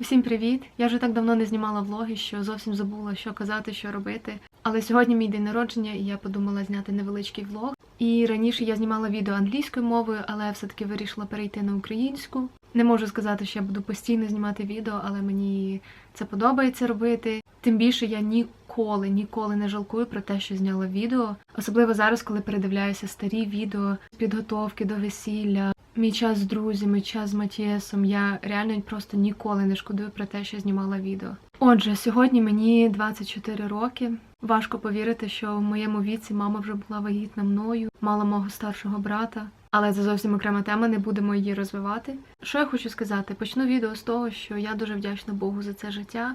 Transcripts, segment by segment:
Усім привіт! Я вже так давно не знімала влоги, що зовсім забула, що казати, що робити. Але сьогодні мій день народження, і я подумала зняти невеличкий влог. І раніше я знімала відео англійською мовою, але все-таки вирішила перейти на українську. Не можу сказати, що я буду постійно знімати відео, але мені це подобається робити. Тим більше я ніколи, ніколи не жалкую про те, що зняла відео. Особливо зараз, коли передивляюся старі відео з підготовки до весілля, мій час з друзями, час з Матієсом. Я реально просто ніколи не шкодую про те, що знімала відео. Отже, сьогодні мені 24 роки. Важко повірити, що в моєму віці мама вже була вагітна мною, мала мого старшого брата. Але це зовсім окрема тема, не будемо її розвивати. Що я хочу сказати? Почну відео з того, що я дуже вдячна Богу за це життя.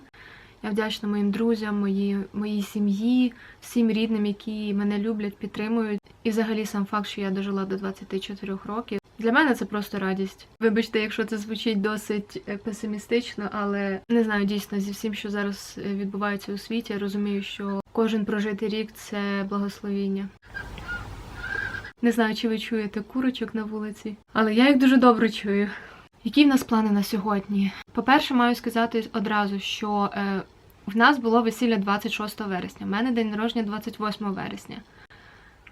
Я вдячна моїм друзям, моїй, моїй сім'ї, всім рідним, які мене люблять, підтримують. І взагалі сам факт, що я дожила до 24 років. Для мене це просто радість. Вибачте, якщо це звучить досить е, песимістично, але не знаю, дійсно зі всім, що зараз е, відбувається у світі, я розумію, що кожен прожитий рік це благословіння. Не знаю, чи ви чуєте курочок на вулиці, але я їх дуже добре чую. Які в нас плани на сьогодні? По-перше, маю сказати одразу, що е, в нас було весілля 26 вересня. У мене день народження 28 вересня.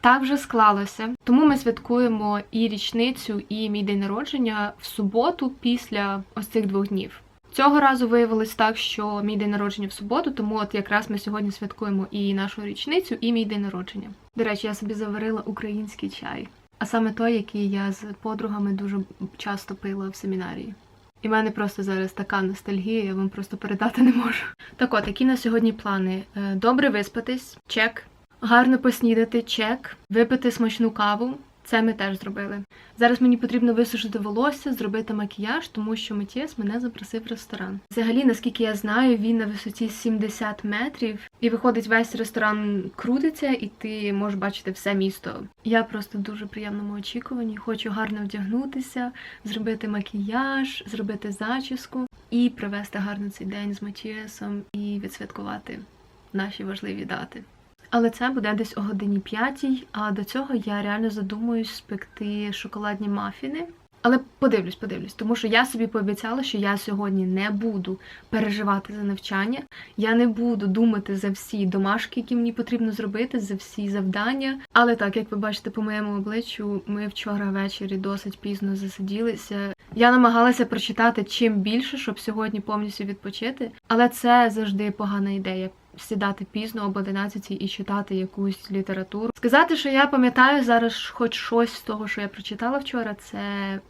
Так вже склалося. Тому ми святкуємо і річницю, і мій день народження в суботу після ось цих двох днів. Цього разу виявилось так, що мій день народження в суботу, тому от якраз ми сьогодні святкуємо і нашу річницю, і мій день народження. До речі, я собі заварила український чай, а саме той, який я з подругами дуже часто пила в семінарії. І в мене просто зараз така ностальгія, я вам просто передати не можу. Так от, які на сьогодні плани? Е, Добре виспатись, чек. Гарно поснідати, чек, випити смачну каву. Це ми теж зробили. Зараз мені потрібно висушити волосся, зробити макіяж, тому що Матіас мене запросив в ресторан. Взагалі, наскільки я знаю, він на висоті 70 метрів, і виходить, весь ресторан крутиться, і ти можеш бачити все місто. Я просто дуже приємному очікуванні. Хочу гарно вдягнутися, зробити макіяж, зробити зачіску і провести гарно цей день з Матіасом і відсвяткувати наші важливі дати. Але це буде десь о годині п'ятій, а до цього я реально задумуюсь спекти шоколадні мафіни. Але подивлюсь, подивлюсь, тому що я собі пообіцяла, що я сьогодні не буду переживати за навчання, я не буду думати за всі домашки, які мені потрібно зробити, за всі завдання. Але так, як ви бачите по моєму обличчю, ми вчора ввечері досить пізно засиділися. Я намагалася прочитати чим більше, щоб сьогодні повністю відпочити, але це завжди погана ідея сідати пізно об 11 і читати якусь літературу. Сказати, що я пам'ятаю зараз хоч щось з того, що я прочитала вчора, це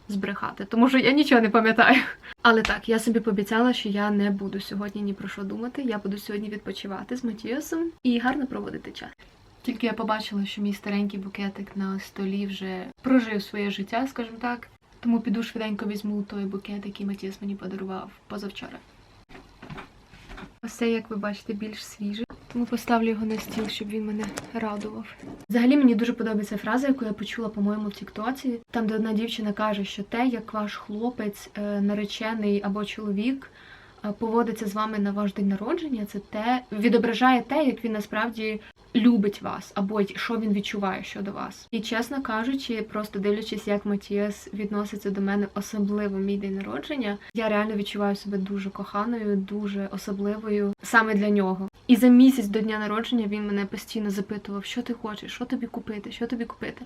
збрехати, тому що я нічого не пам'ятаю. Але так, я собі пообіцяла, що я не буду сьогодні ні про що думати. Я буду сьогодні відпочивати з Матіосом і гарно проводити час. Тільки я побачила, що мій старенький букетик на столі вже прожив своє життя, скажімо так. Тому піду швиденько візьму той букет, який Матіас мені подарував позавчора. Ось це, як ви бачите, більш свіже. Тому поставлю його на стіл, щоб він мене радував. Взагалі мені дуже подобається фраза, яку я почула, по-моєму, в Тіктоці, там, де одна дівчина каже, що те, як ваш хлопець, е, наречений або чоловік поводиться з вами на ваш день народження, це те відображає те, як він насправді любить вас, або що він відчуває щодо вас. І чесно кажучи, просто дивлячись, як Матіас відноситься до мене, особливо мій день народження, я реально відчуваю себе дуже коханою, дуже особливою саме для нього. І за місяць до дня народження він мене постійно запитував, що ти хочеш, що тобі купити, що тобі купити.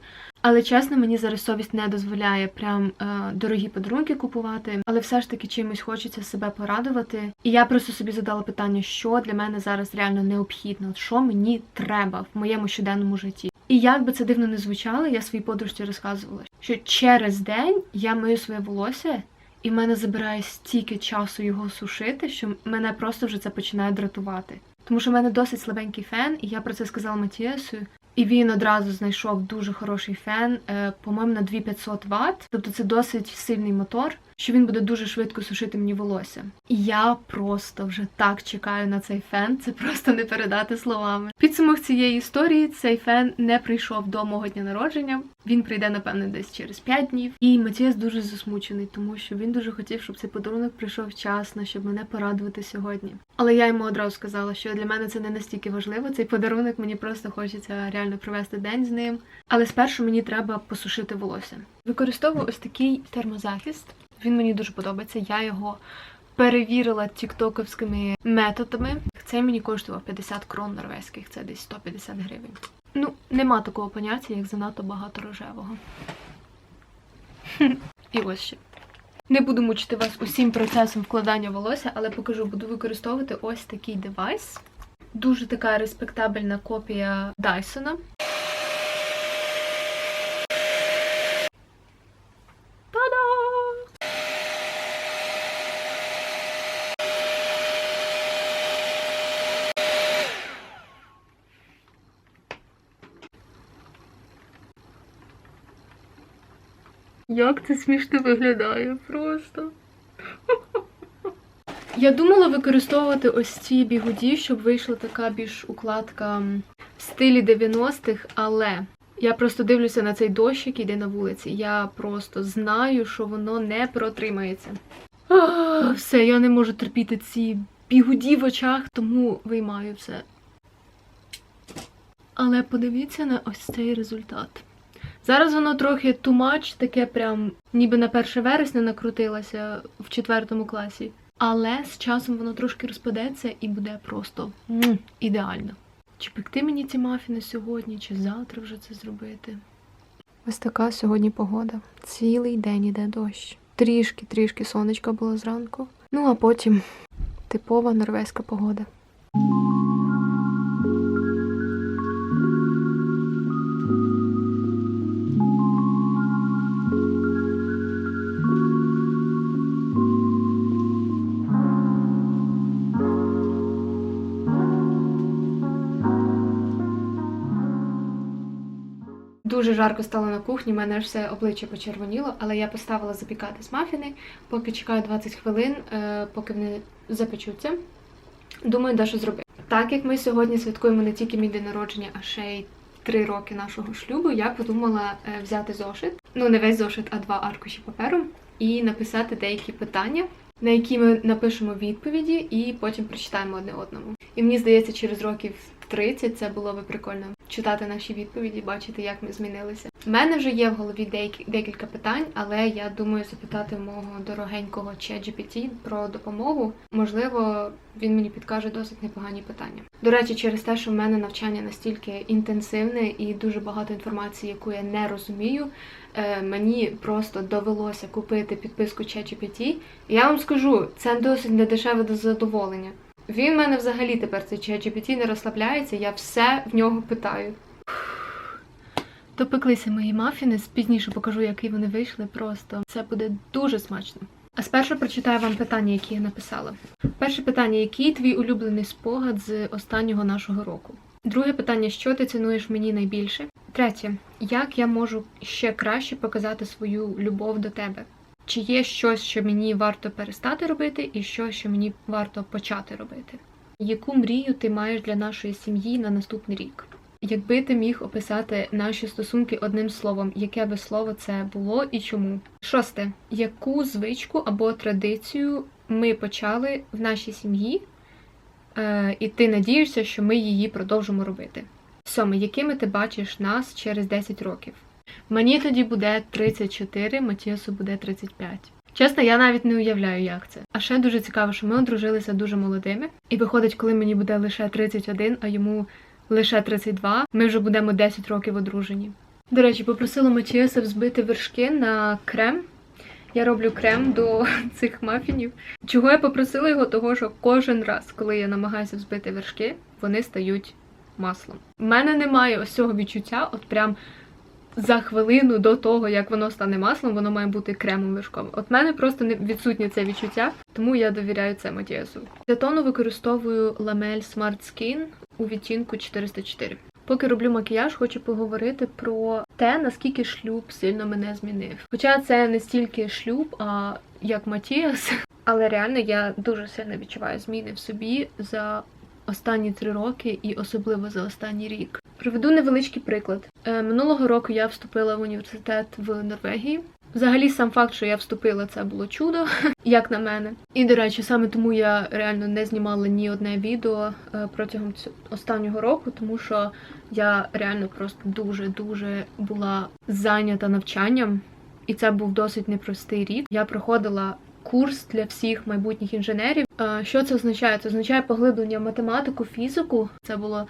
Але чесно, мені зараз совість не дозволяє прям е, дорогі подарунки купувати, але все ж таки чимось хочеться себе порадувати. І я просто собі задала питання, що для мене зараз реально необхідно, що мені треба в моєму щоденному житті. І як би це дивно не звучало, я своїй подружці розказувала, що через день я мию своє волосся. І в мене забирає стільки часу його сушити, що мене просто вже це починає дратувати. Тому що в мене досить слабенький фен, і я про це сказала Матіасу. І він одразу знайшов дуже хороший фен, е, по-моєму, на 2500 Вт. Тобто це досить сильний мотор, що він буде дуже швидко сушити мені волосся. І я просто вже так чекаю на цей фен, це просто не передати словами. Підсумок цієї історії цей фен не прийшов до мого дня народження. Він прийде, напевно, десь через 5 днів. І Матіас дуже засмучений, тому що він дуже хотів, щоб цей подарунок прийшов вчасно, щоб мене порадувати сьогодні. Але я йому одразу сказала, що для мене це не настільки важливо. Цей подарунок мені просто хочеться реально провести день з ним. Але спершу мені треба посушити волосся. Використовую ось такий термозахист. Він мені дуже подобається. Я його перевірила тіктоковськими методами. Цей мені коштував 50 крон норвезьких, це десь 150 гривень. Ну, нема такого поняття, як занадто багато рожевого. І ось ще. Не буду мучити вас усім процесом вкладання волосся, але покажу, буду використовувати ось такий девайс. Дуже така респектабельна копія Дайсона. Як це смішно виглядає просто. Я думала використовувати ось ці бігуді, щоб вийшла така більш укладка в стилі 90-х, але я просто дивлюся на цей дощ, який йде на вулиці. Я просто знаю, що воно не протримається. Ах, все, я не можу терпіти ці бігуді в очах, тому виймаю все. Але подивіться на ось цей результат. Зараз воно трохи too much, таке прям ніби на 1 вересня накрутилося в четвертому класі. Але з часом воно трошки розпадеться і буде просто ідеально. Чи пекти мені ці мафіни сьогодні, чи завтра вже це зробити? Ось така сьогодні погода. Цілий день іде дощ. Трішки-трішки сонечка було зранку. Ну а потім типова норвезька погода. Дуже жарко стало на кухні, в мене аж все обличчя почервоніло, але я поставила запікатись мафіни, поки чекаю 20 хвилин, е, поки вони запечуться. Думаю, дещо зробити. Так як ми сьогодні святкуємо не тільки мій день народження, а ще й три роки нашого шлюбу, я подумала е, взяти зошит, ну не весь зошит, а два аркуші паперу, і написати деякі питання, на які ми напишемо відповіді, і потім прочитаємо одне одному. І мені здається, через років 30 це було би прикольно читати наші відповіді, бачити, як ми змінилися. У мене вже є в голові декілька питань, але я думаю запитати мого дорогенького ChatGPT про допомогу. Можливо, він мені підкаже досить непогані питання. До речі, через те, що в мене навчання настільки інтенсивне і дуже багато інформації, яку я не розумію. е, Мені просто довелося купити підписку ChatGPT. Я вам скажу, це досить недешеве задоволення. Він в мене взагалі тепер цей ChatGPT не розслабляється, я все в нього питаю. Допеклися мої мафіни, пізніше покажу, які вони вийшли. Просто це буде дуже смачно. А спершу прочитаю вам питання, які я написала. Перше питання: який твій улюблений спогад з останнього нашого року? Друге питання: що ти цінуєш мені найбільше? Третє, як я можу ще краще показати свою любов до тебе? Чи є щось, що мені варто перестати робити, і щось, що мені варто почати робити? Яку мрію ти маєш для нашої сім'ї на наступний рік? Якби ти міг описати наші стосунки одним словом, яке би слово це було і чому? Шосте. Яку звичку або традицію ми почали в нашій сім'ї, е, і ти надієшся, що ми її продовжимо робити? Сьоме. Якими ти бачиш нас через 10 років? Мені тоді буде 34, Матіасу буде 35. Чесно, я навіть не уявляю, як це. А ще дуже цікаво, що ми одружилися дуже молодими. І виходить, коли мені буде лише 31, а йому лише 32, ми вже будемо 10 років одружені. До речі, попросила Матіаса взбити вершки на крем. Я роблю крем до цих мафінів. Чого я попросила його? Того, що кожен раз, коли я намагаюся взбити вершки, вони стають маслом. У мене немає ось цього відчуття, от прям за хвилину до того, як воно стане маслом, воно має бути кремом вершковим. От мене просто не відсутнє це відчуття, тому я довіряю це Матіасу. Для тону використовую ламель Smart Skin у відтінку 404. Поки роблю макіяж, хочу поговорити про те, наскільки шлюб сильно мене змінив. Хоча це не стільки шлюб, а як Матіас, але реально я дуже сильно відчуваю зміни в собі за останні три роки і особливо за останній рік. Приведу невеличкий приклад. Е, Минулого року я вступила в університет в Норвегії. Взагалі, сам факт, що я вступила, це було чудо, як на мене. І до речі, саме тому я реально не знімала ні одне відео е, протягом останнього року, тому що я реально просто дуже дуже була зайнята навчанням, і це був досить непростий рік. Я проходила курс для всіх майбутніх інженерів. Що це означає? Це означає поглиблення в математику, фізику. Це було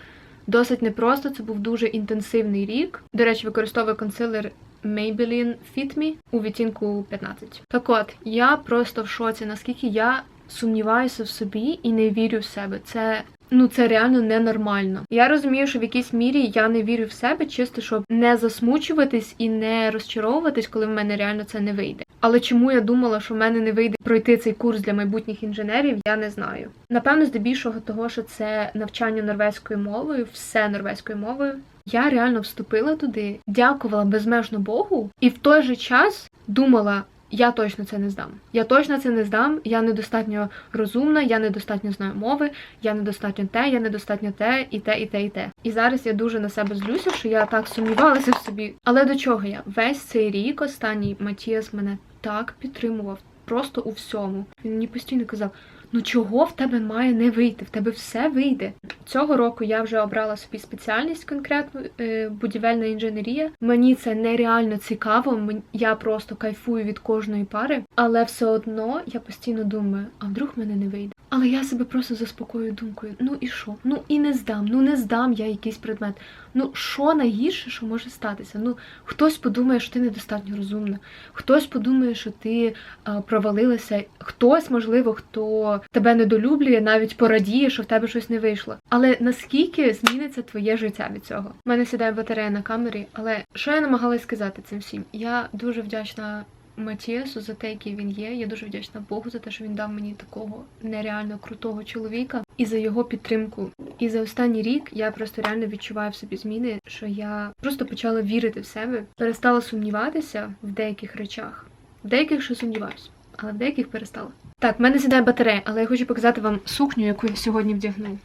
досить непросто. Це був дуже інтенсивний рік. До речі, використовую консилер Maybelline Fit Me у відтінку 15. Так от, я просто в шоці, наскільки я сумніваюся в собі і не вірю в себе. Це ну це реально ненормально. Я розумію, що в якійсь мірі я не вірю в себе, чисто щоб не засмучуватись і не розчаровуватись, коли в мене реально це не вийде. Але чому я думала, що в мене не вийде пройти цей курс для майбутніх інженерів, я не знаю. Напевно, здебільшого того, що це навчання норвезькою мовою, все норвезькою мовою. Я реально вступила туди, дякувала безмежно Богу, і в той же час думала. Я точно це не здам. Я точно це не здам. Я недостатньо розумна, я недостатньо знаю мови, я недостатньо те, я недостатньо те, і те, і те, і те. І зараз я дуже на себе злюся, що я так сумнівалася в собі. Але до чого я? Весь цей рік останній Матіас мене так підтримував, просто у всьому. Він мені постійно казав: ну чого в тебе має не вийти? В тебе все вийде. Цього року я вже обрала собі спеціальність конкретну е, будівельна інженерія. Мені це нереально цікаво. Я просто кайфую від кожної пари, але все одно я постійно думаю, а вдруг мене не вийде. Але я себе просто заспокоюю думкою: ну і що? Ну і не здам, ну не здам я якийсь предмет. Ну що найгірше, що може статися? Ну хтось подумає, що ти недостатньо розумна, хтось подумає, що ти а, провалилася, хтось, можливо, хто тебе недолюблює, навіть порадіє, що в тебе щось не вийшло. Але наскільки зміниться твоє життя від цього? У мене сідає батарея на камері, але що я намагалась сказати цим всім? Я дуже вдячна. Матіасу за те, який він є. Я дуже вдячна Богу за те, що він дав мені такого нереально крутого чоловіка і за його підтримку. І за останній рік я просто реально відчуваю в собі зміни, що я просто почала вірити в себе, перестала сумніватися в деяких речах. В деяких ще сумніваюся, але в деяких перестала. Так, в мене сідає батарея, але я хочу показати вам сукню, яку я сьогодні вдягну.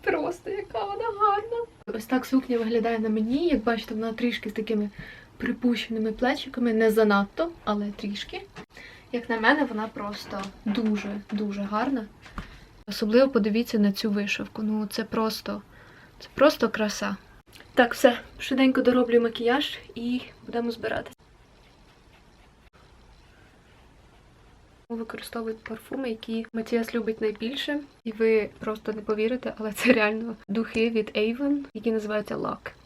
Просто яка вона гарна. Ось так сукня виглядає на мені. Як бачите, вона трішки з такими припущеними плечиками, не занадто, але трішки. Як на мене, вона просто дуже-дуже гарна. Особливо подивіться на цю вишивку. Ну, це просто, це просто краса. Так, все, швиденько дороблю макіяж і будемо збиратися. Використовують парфуми, які Матіас любить найбільше, і ви просто не повірите, але це реально духи від Avon, які називаються Lock.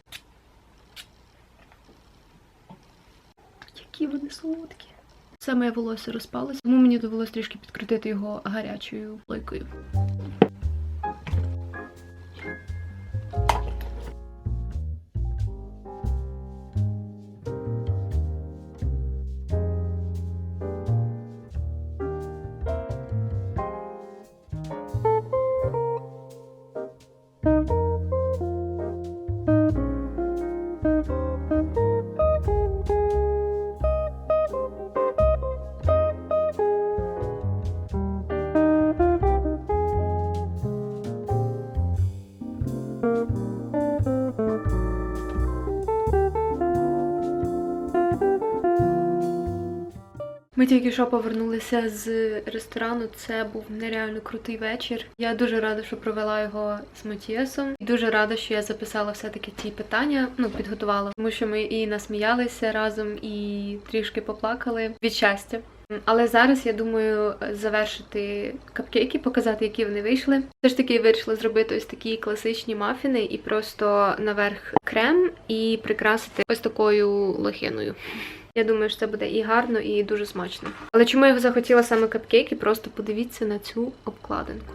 Які вони солодкі. Моє волосся розпалося, тому мені довелося трішки підкрутити його гарячою плойкою. Ми тільки що повернулися з ресторану. Це був нереально крутий вечір. Я дуже рада, що провела його з Матіасом. І дуже рада, що я записала все-таки ці питання. Ну, підготувала, тому що ми і насміялися разом, і трішки поплакали від щастя. Але зараз я думаю завершити капкейки, показати, які вони вийшли. Все ж таки вирішила зробити ось такі класичні мафіни і просто наверх крем і прикрасити ось такою лохиною. Я думаю, що це буде і гарно, і дуже смачно. Але чому я захотіла саме капкейки? Просто подивіться на цю обкладинку.